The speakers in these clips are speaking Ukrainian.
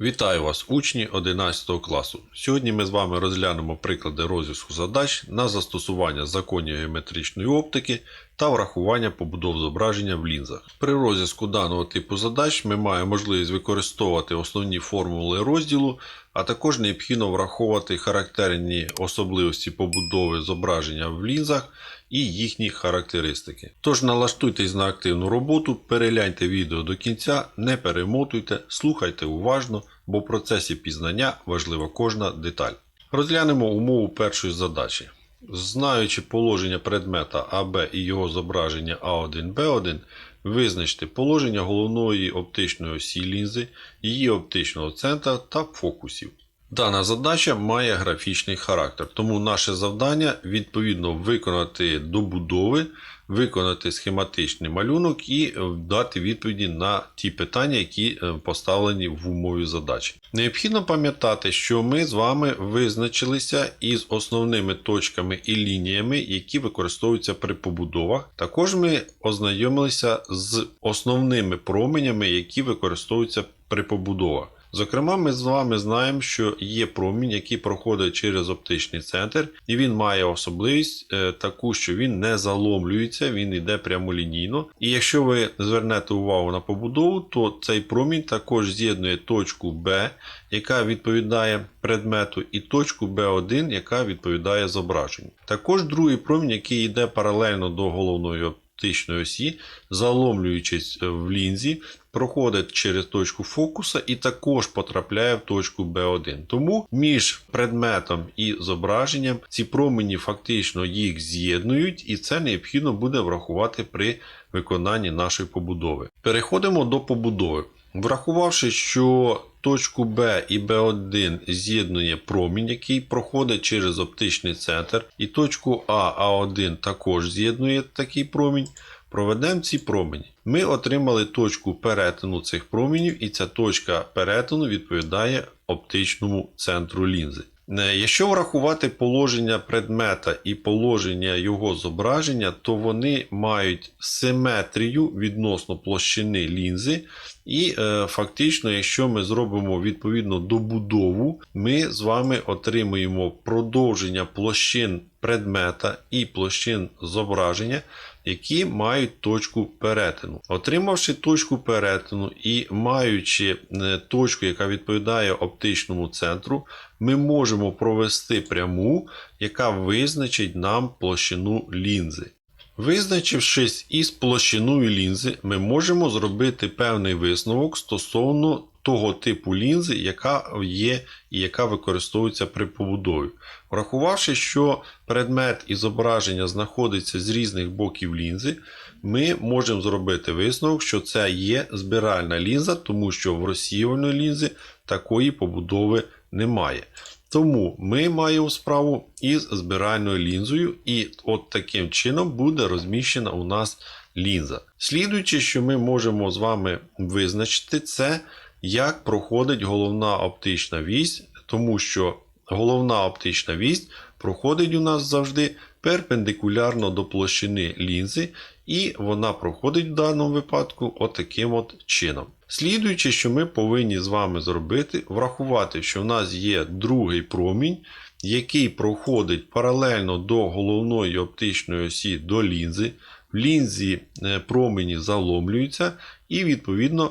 Вітаю вас, учні 11 класу. Сьогодні ми з вами розглянемо приклади розв'язку задач на застосування законів геометричної оптики та врахування побудов зображення в лінзах. При розв'язку даного типу задач ми маємо можливість використовувати основні формули розділу, а також необхідно враховувати характерні особливості побудови зображення в лінзах і їхні характеристики. Тож налаштуйтесь на активну роботу, перегляньте відео до кінця, не перемотуйте, слухайте уважно, бо в процесі пізнання важлива кожна деталь. Розглянемо умову першої задачі. Знаючи положення предмета АБ і його зображення А1Б1, визначте положення головної оптичної осі лінзи, її оптичного центра та фокусів. Дана задача має графічний характер, тому наше завдання відповідно виконати добудови, виконати схематичний малюнок і е, дати відповіді на ті питання, які е, поставлені в умові задачі. Необхідно пам'ятати, що ми з вами визначилися із основними точками і лініями, які використовуються при побудовах. Також ми ознайомилися з основними променями, які використовуються при побудовах. Зокрема, ми з вами знаємо, що є промінь, який проходить через оптичний центр, і він має особливість е, таку, що він не заломлюється, він йде прямолінійно. І якщо ви звернете увагу на побудову, то цей промінь також з'єднує точку Б, яка відповідає предмету, і точку B1, яка відповідає зображенню. Також другий промінь, який йде паралельно до головної оптичної осі, заломлюючись в лінзі, проходить через точку фокуса і також потрапляє в точку B1. Тому між предметом і зображенням ці промені фактично їх з'єднують, і це необхідно буде врахувати при виконанні нашої побудови. Переходимо до побудови. Врахувавши, що точку Б і Б1 з'єднує промінь, який проходить через оптичний центр, і точку А, А1 також з'єднує такий промінь, проведемо ці промені. Ми отримали точку перетину цих промінів, і ця точка перетину відповідає оптичному центру лінзи. Е, Якщо врахувати положення предмета і положення його зображення, то вони мають симетрію відносно площини лінзи. І е, фактично, якщо ми зробимо відповідну добудову, ми з вами отримуємо продовження площин предмета і площин зображення, які мають точку перетину. Отримавши точку перетину і маючи е, точку, яка відповідає оптичному центру, ми можемо провести пряму, яка визначить нам площину лінзи. Визначившись із площиною лінзи, ми можемо зробити певний висновок стосовно того типу лінзи, яка є і яка використовується при побудові. Врахувавши, що предмет і зображення знаходиться з різних боків лінзи, ми можемо зробити висновок, що це є збиральна лінза, тому що в розсіювальної лінзи такої побудови немає. Тому ми маємо справу із збиральною лінзою, і от таким чином буде розміщена у нас лінза. Слідуючи, що ми можемо з вами визначити, це як проходить головна оптична вісь, тому що головна оптична вісь проходить у нас завжди перпендикулярно до площини лінзи, і вона проходить в даному випадку отаким от чином. Слідуючи, що ми повинні з вами зробити, врахувати, що в нас є другий промінь, який проходить паралельно до головної оптичної осі до лінзи. В лінзі е, промені заломлюються і, відповідно,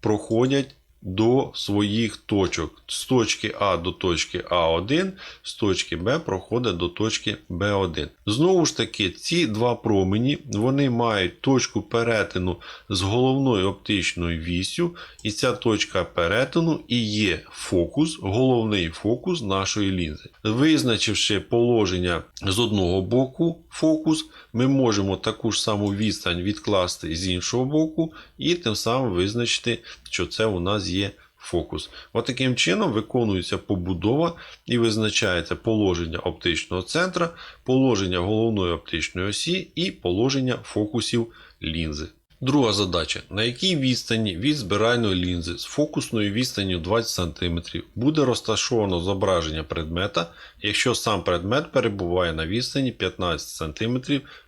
проходять до своїх точок. З точки А до точки А1, з точки Б проходить до точки Б1. Знову ж таки, ці два промені вони мають точку перетину з головною оптичною вісю, і ця точка перетину і є фокус, головний фокус нашої лінзи. Визначивши положення з одного боку фокус, ми можемо таку ж саму відстань відкласти з іншого боку, і тим самим визначити, що це у нас є фокус. Отаким чином виконується побудова і визначається положення оптичного центра, положення головної оптичної осі і положення фокусів лінзи. Друга задача: на якій відстані від збиральної лінзи з фокусною відстанню 20 см буде розташовано зображення предмета, якщо сам предмет перебуває на відстані 15 см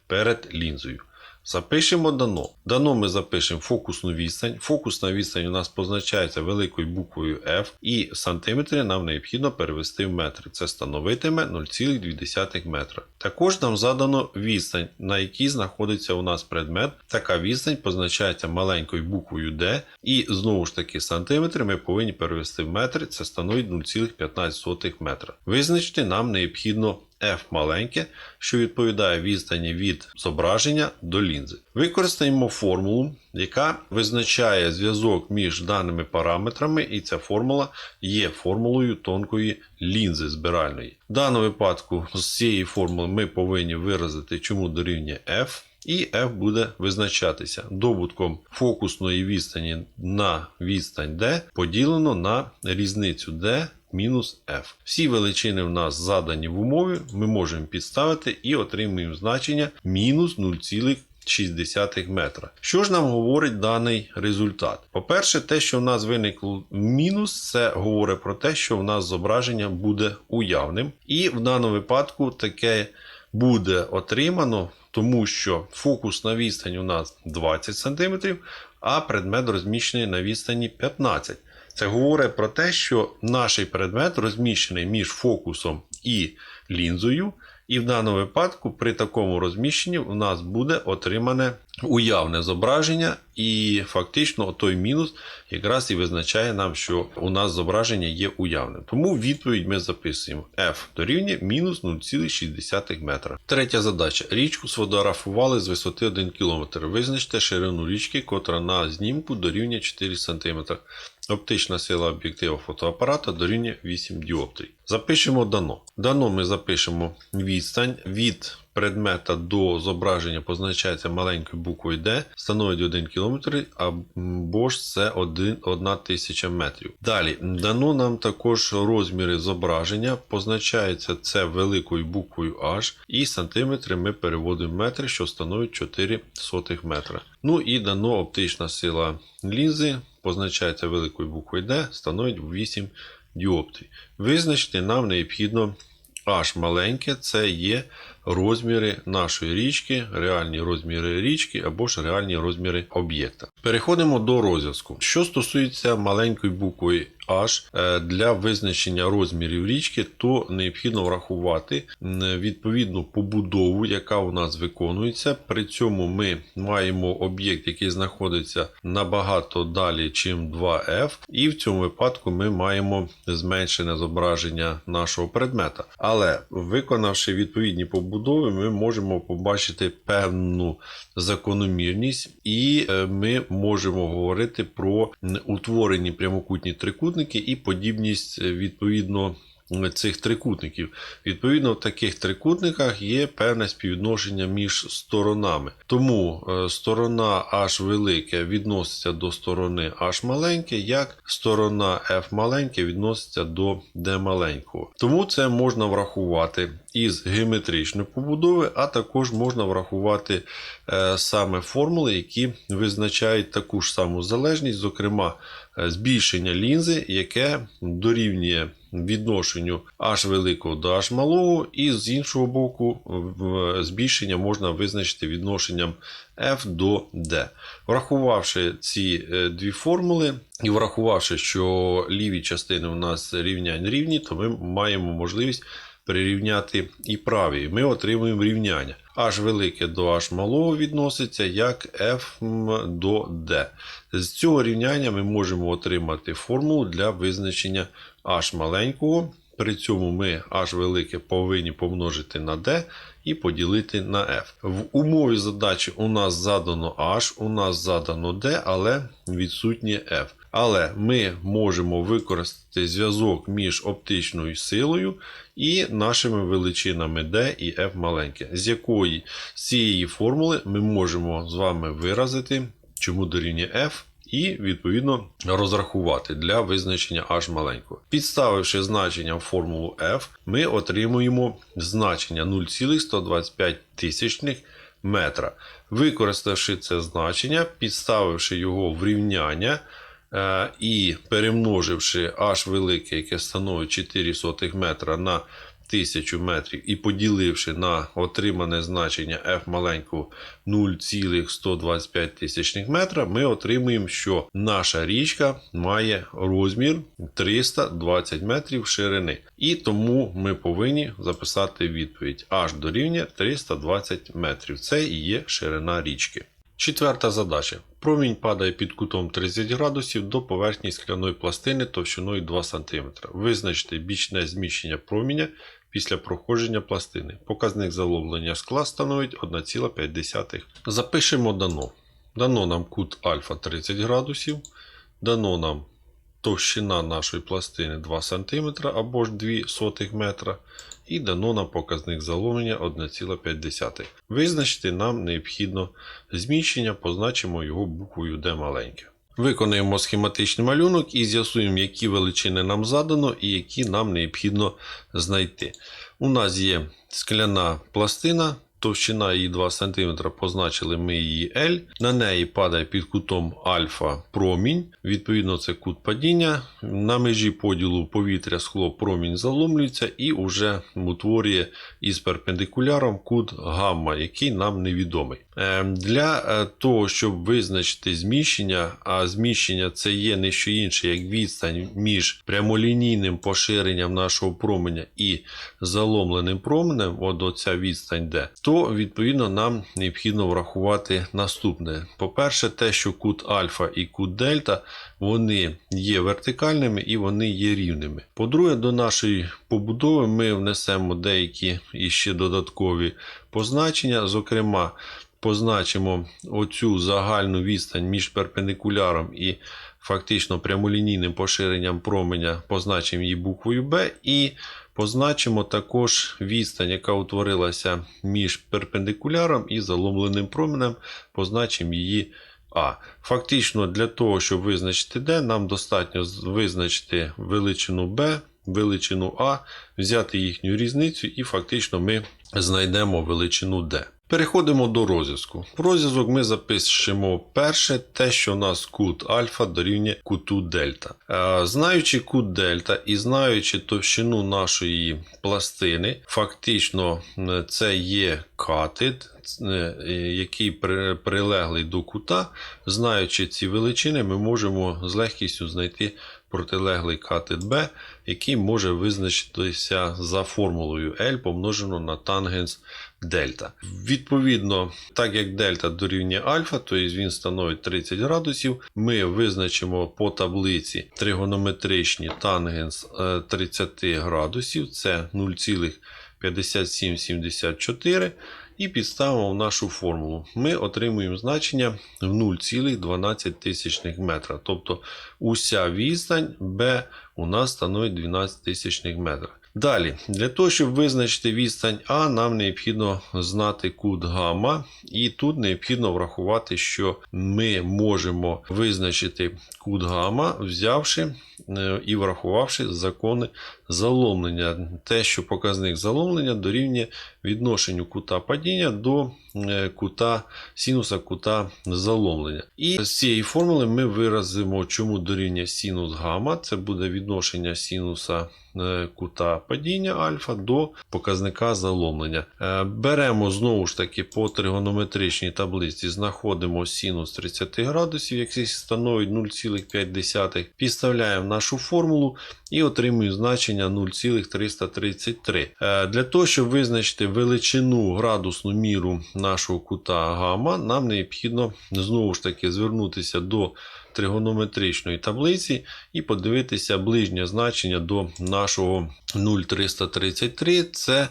перед лінзою. Запишемо дано. Дано ми запишемо фокусну відстань. Фокусна відстань у нас позначається великою буквою F, і сантиметри нам необхідно перевести в метри. Це становитиме 0,2 метра. Також нам задано відстань, на якій знаходиться у нас предмет. Така відстань позначається маленькою буквою D, і знову ж таки сантиметри ми повинні перевести в метри. Це становить 0,15 метра. Визначити нам необхідно F маленьке, що відповідає відстані від зображення до лінзи. Використаємо формулу, яка визначає зв'язок між даними параметрами, і ця формула є формулою тонкої лінзи збиральної. В даному випадку з цієї формули ми повинні виразити, чому дорівнює F. І F буде визначатися добутком фокусної відстані на відстань D поділено на різницю D мінус F. Всі величини в нас задані в умові, ми можемо підставити і отримуємо значення мінус 0,6 метра. Що ж нам говорить даний результат? По-перше, те, що в нас виникло мінус, це говорить про те, що в нас зображення буде уявним. І в даному випадку таке буде отримано, тому що фокусна відстань у нас 20 см, а предмет розміщений на відстані 15 це говорить про те, що наш предмет розміщений між фокусом і лінзою, і в даному випадку при такому розміщенні у нас буде отримане уявне зображення, і фактично той мінус якраз і визначає нам, що у нас зображення є уявним. Тому відповідь ми записуємо F дорівнює мінус 0,6 метра. Третя задача. Річку сфотографували з висоти 1 км. Визначте ширину річки, котра на знімку дорівнює 4 см. Оптична сила об'єктива фотоапарата дорівнює 8 діоптрій. Запишемо дано. Дано ми запишемо відстань від предмета до зображення позначається маленькою буквою D, становить 1 км, або ж це 1, 1 тисяча метрів. Далі дано нам також розміри зображення, позначається це великою буквою H, і сантиметри ми переводимо в метри, що становить 4 сотих метра. Ну і дано оптична сила лінзи, позначається великою буквою D, становить 8 діоптрій. Визначити нам необхідно H маленьке, це є розміри нашої річки, реальні розміри річки або ж реальні розміри об'єкта. Переходимо до розв'язку. Що стосується маленької букви H е, для визначення розмірів річки, то необхідно врахувати відповідну побудову, яка у нас виконується. При цьому ми маємо об'єкт, який знаходиться набагато далі, чим 2F, і в цьому випадку ми маємо зменшене зображення нашого предмета. Але виконавши відповідні побудови, ми можемо побачити певну закономірність, і е, ми можемо говорити про утворені прямокутні трикутники і подібність е, відповідно. Цих трикутників. Відповідно, в таких трикутниках є певне співвідношення між сторонами. Тому е, сторона H велике відноситься до сторони H маленьке, як сторона F маленьке відноситься до D маленького. Тому це можна врахувати із геометричної побудови, а також можна врахувати е, саме формули, які визначають таку ж саму залежність, зокрема, е, збільшення лінзи, яке дорівнює відношенню H великого до H малого, і з іншого боку, збільшення можна визначити відношенням F до D. Врахувавши ці дві формули, і врахувавши, що ліві частини у нас рівнянь рівні, то ми маємо можливість прирівняти і праві. Ми отримуємо рівняння. H велике до H малого відноситься як F до D. З цього рівняння ми можемо отримати формулу для визначення H маленького. При цьому ми H велике повинні помножити на D і поділити на F. В умові задачі у нас задано H, у нас задано D, але відсутнє F. Але ми можемо використати зв'язок між оптичною силою і нашими величинами D і F маленьке, з якої з цієї формули ми можемо з вами виразити, чому дорівнює F. І, відповідно, розрахувати для визначення H маленького. Підставивши значення в формулу F, ми отримуємо значення 0,125 тисячних метра. Використавши це значення, підставивши його в рівняння і перемноживши H велике, яке становить 4 сотих метра на 1000 метрів і поділивши на отримане значення f маленького 0,125 тисячних метра, ми отримуємо, що наша річка має розмір 320 метрів ширини. І тому ми повинні записати відповідь h дорівнює 320 метрів. Це і є ширина річки. Четверта задача. Промінь падає під кутом 30 градусів до поверхні скляної пластини товщиною 2 см. Визначте бічне зміщення проміня після проходження пластини. Показник заловлення скла становить 1,5. Запишемо дано. Дано нам кут альфа 30 градусів. Дано нам товщина нашої пластини 2 см або ж 2 сотих метра. І дано нам показник заломлення 1,5. Визначити нам необхідно зміщення, позначимо його буквою D маленьке. Виконуємо схематичний малюнок і з'ясуємо, які величини нам задано і які нам необхідно знайти. У нас є скляна пластина. Товщина її 2 см, позначили ми її L. На неї падає під кутом альфа промінь. Відповідно, це кут падіння. На межі поділу повітря скло промінь заломлюється і вже утворює із перпендикуляром кут гамма, який нам невідомий. Е, Для е, того, щоб визначити зміщення, а зміщення це є не що інше, як відстань між прямолінійним поширенням нашого променя і заломленим променем, от оця відстань де, то відповідно нам необхідно врахувати наступне. По-перше, те, що кут альфа і кут дельта вони є вертикальними і вони є рівними. По-друге, до нашої побудови ми внесемо деякі іще додаткові позначення, зокрема. Позначимо оцю загальну відстань між перпендикуляром і фактично прямолінійним поширенням променя, позначимо її буквою B, і позначимо також відстань, яка утворилася між перпендикуляром і заломленим променем, позначимо її А. Фактично, для того, щоб визначити D, нам достатньо визначити величину B, величину А, взяти їхню різницю, і фактично ми знайдемо величину D. Переходимо до розв'язку. Розв'язок ми запишемо перше те, що у нас кут альфа дорівнює куту дельта. Е, Знаючи кут дельта і знаючи товщину нашої пластини, фактично це є катет, е, який прилеглий до кута. Знаючи ці величини, ми можемо з легкістю знайти протилеглий катет B, який може визначитися за формулою L помножено на тангенс дельта. Відповідно, так як дельта дорівнює альфа, то він становить 30 градусів. Ми визначимо по таблиці тригонометричні тангенс е, 30 градусів, це 0,5774. І підставимо в нашу формулу. Ми отримуємо значення в 0,12 метра. Тобто уся відстань B у нас становить 12 тисячних метрів. Далі, для того, щоб визначити відстань А, нам необхідно знати кут гамма, і тут необхідно врахувати, що ми можемо визначити кут гамма, взявши е, і врахувавши закони заломлення. Те, що показник заломлення дорівнює відношенню кута падіння до кута синуса кута заломлення. І з цієї формули ми виразимо, чому дорівнює синус гамма. Це буде відношення синуса е, кута падіння альфа до показника заломлення. Е, Беремо знову ж таки по тригонометричній таблиці, знаходимо синус 30 градусів, який становить 0,5. Підставляємо нашу формулу і отримуємо значення 0,333. Е, Для того, щоб визначити величину градусну міру нашого кута гамма, нам необхідно знову ж таки звернутися до тригонометричної таблиці і подивитися ближнє значення до нашого 0,333. Це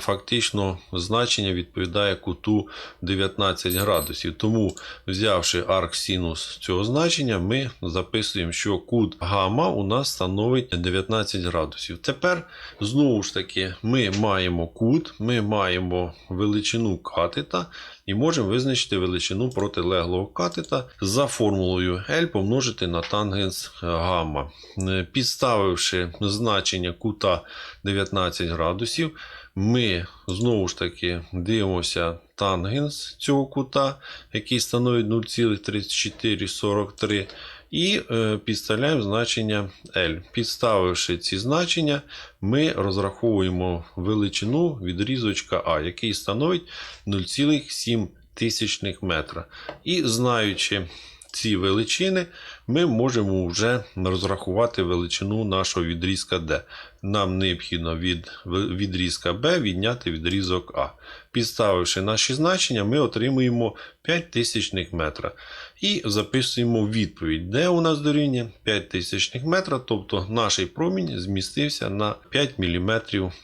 фактично значення відповідає куту 19 градусів. Тому, взявши арксинус цього значення, ми записуємо, що кут гамма у нас становить 19 градусів. Тепер, знову ж таки, ми маємо кут, ми маємо величину катета і можемо визначити величину протилеглого катета за формулою L помножити на тангенс гамма. Е, Підставивши значення кута 19 градусів, ми знову ж таки дивимося тангенс цього кута, який становить 0,3443, І е, підставляємо значення L. Підставивши ці значення, ми розраховуємо величину відрізочка А, який становить 0,7 тисячних метра. І знаючи ці величини, ми можемо вже розрахувати величину нашого відрізка D. Нам необхідно від відрізка B відняти відрізок А. Підставивши наші значення, ми отримуємо 5 тисячних метра. І записуємо відповідь, де у нас дорівнює 5 тисячних метра, тобто наш промінь змістився на 5 мм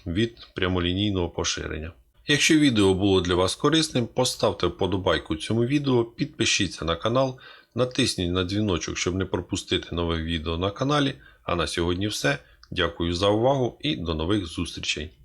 від прямолінійного поширення. Якщо відео було для вас корисним, поставте вподобайку цьому відео, підпишіться на канал, натисніть на дзвіночок, щоб не пропустити нове відео на каналі. А на сьогодні все. Дякую за увагу і до нових зустрічей!